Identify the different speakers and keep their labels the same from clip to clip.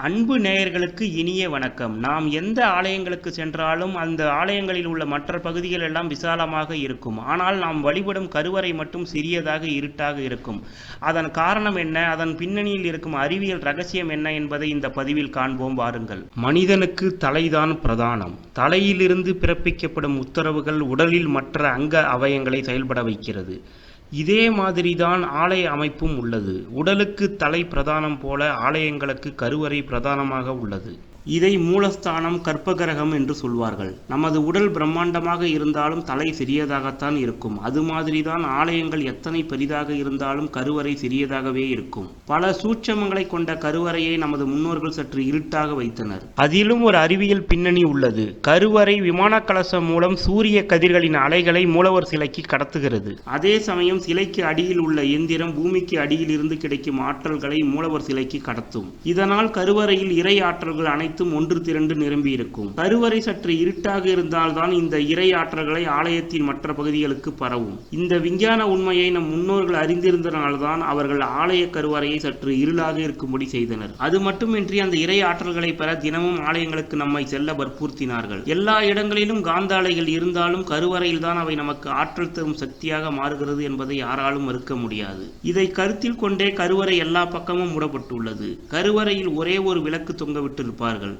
Speaker 1: அன்பு நேயர்களுக்கு இனிய வணக்கம். நாம் எந்த ஆலயங்களுக்கு சென்றாலும் அந்த ஆலயங்களில் உள்ள மற்ற பகுதிகள் எல்லாம் விசாலமாக இருக்கும். ஆனால் நாம் வழிபடும் கருவறை மட்டும் சிறியதாக இருட்டாக இருக்கும். அதன் காரணம் என்ன? அதன் பின்னணியில் இருக்கும் அறிவியல் ரகசியம் என்ன என்பதை இந்த பதிவில் காண்போம். வாருங்கள். மனிதனுக்கு தலைதான் பிரதானம். தலையிலிருந்து பிறப்பிக்கப்படும் உத்தரவுகள் உடலில் மற்ற அங்க அவயங்களை செயல்பட வைக்கிறது. இதே மாதிரிதான் ஆலய அமைப்பும் உள்ளது. உடலுக்கு தலை பிரதானம் போல ஆலயங்களுக்கு கருவறை பிரதானமாக உள்ளது. இதை மூலஸ்தானம் கற்பகிரகம் என்று சொல்வார்கள். நமது உடல் பிரம்மாண்டமாக இருந்தாலும் தலை சிறியதாகத்தான் இருக்கும். அது மாதிரிதான் ஆலயங்கள் எத்தனை பெரிதாக இருந்தாலும் கருவறை சிறியதாகவே இருக்கும். பல சூட்சமங்களை கொண்ட கருவறையை நமது முன்னோர்கள் சற்று இருட்டாக வைத்தனர். அதிலும் ஒரு அறிவியல் பின்னணி உள்ளது. கருவறை விமான கலசம் மூலம் சூரிய கதிர்களின் அலைகளை மூலவர் சிலைக்கு கடத்துகிறது. அதே சமயம் சிலைக்கு அடியில் உள்ள எந்திரம் பூமிக்கு அடியில் இருந்து கிடைக்கும் ஆற்றல்களை மூலவர் சிலைக்கு கடத்தும். இதனால் கருவறையில் இறை ஆற்றல்கள் அனைத்து அனைத்தும் ஒன்று திரண்டு நிரம்பி இருக்கும். கருவறை சற்று இருட்டாக இருந்தால்தான் இந்த இறை ஆற்றல்களை ஆலயத்தின் மற்ற பகுதிகளுக்கு பரவும். இந்த விஞ்ஞான உண்மையை நம் முன்னோர்கள் அறிந்திருந்தனால்தான் அவர்கள் ஆலய கருவறையை சற்று இருளாக இருக்கும்படி செய்தனர். அது மட்டுமின்றி அந்த இறை ஆற்றல்களை பெற தினமும் ஆலயங்களுக்கு நம்மை செல்ல வற்புறுத்தினார்கள். எல்லா இடங்களிலும் காந்த அலைகள் இருந்தாலும் கருவறையில் தான் அவை நமக்கு ஆற்றல் தரும் சக்தியாக மாறுகிறது என்பதை யாராலும் மறுக்க முடியாது. இதை கருத்தில் கொண்டே கருவறை எல்லா பக்கமும் மூடப்பட்டுள்ளது. கருவறையில் ஒரே ஒரு விளக்கு தொங்கவிட்டிருப்பார்கள் விட்டிருப்பார்கள்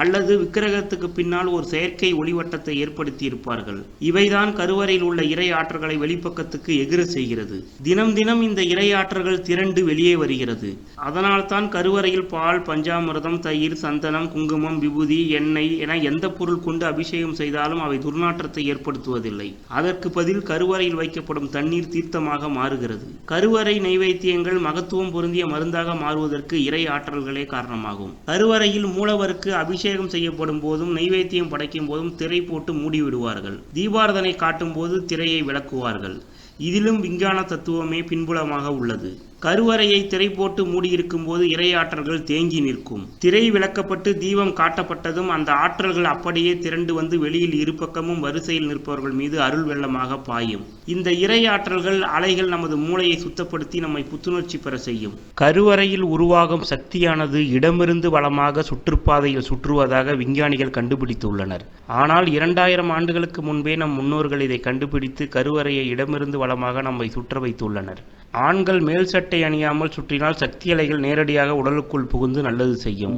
Speaker 1: அல்லது விக்கிரகத்துக்கு பின்னால் ஒரு செயற்கை ஒளிவட்டத்தை ஏற்படுத்தி இருப்பார்கள் இவைதான் கருவறையில் உள்ள இறை ஆற்றல்களை வெளிப்பக்கத்துக்கு எகிர செய்கிறது. தினம் தினம் இந்த இறை ஆற்றல்கள் திரண்டு வெளியே வருகிறது. அதனால் தான் கருவறையில் பால் பஞ்சாமிரதம் தயிர் சந்தனம் குங்குமம் விபூதி எண்ணெய் என எந்த பொருள் கொண்டு அபிஷேகம் செய்தாலும் அவை துர்நாற்றத்தை ஏற்படுத்துவதில்லை. அதற்கு பதில் கருவறையில் வைக்கப்படும் தண்ணீர் தீர்த்தமாக மாறுகிறது. கருவறை நைவேத்தியங்கள் மகத்துவம் பொருந்திய மருந்தாக மாறுவதற்கு இறை ஆற்றல்களே காரணமாகும். கருவறையில் மூலவருக்கு அபிஷேகம் செய்யப்படும் போதும் நைவேத்தியம் படைக்கும் போதும் திரை போட்டு மூடிவிடுவார்கள். தீபாரதனை காட்டும் போது திரையை விளக்குவார்கள். இதிலும் விஞ்ஞான தத்துவமே பின்புலமாக உள்ளது. கருவறையை திரை போட்டு மூடியிருக்கும் போது இறை ஆற்றல்கள் தேங்கி நிற்கும். திரை விளக்கப்பட்டு தீபம் காட்டப்பட்டதும் அந்த ஆற்றல்கள் அப்படியே திரண்டு வந்து வெளியில் இரு பக்கமும் வரிசையில் நிற்பவர்கள் மீது அருள் வெள்ளமாக பாயும். இந்த இறை ஆற்றல்கள் அலைகள் நமது மூளையை சுத்தப்படுத்தி நம்மை புத்துணர்ச்சி பெற செய்யும். கருவறையில் உருவாகும் சக்தியானது இடமிருந்து வளமாக சுற்றுப்பாதையில் சுற்றுவதாக விஞ்ஞானிகள் கண்டுபிடித்துள்ளனர். ஆனால் இரண்டாயிரம் ஆண்டுகளுக்கு முன்பே நம் முன்னோர்கள் இதை கண்டுபிடித்து கருவறையை இடமிருந்து வளமாக நம்மை சுற்ற வைத்துள்ளனர் ஆண்கள் மேல் சட்டை அணியாமல் சுற்றினால் சக்தி அலைகள் நேரடியாக உடலுக்குள் புகுந்து நல்லது செய்யும்.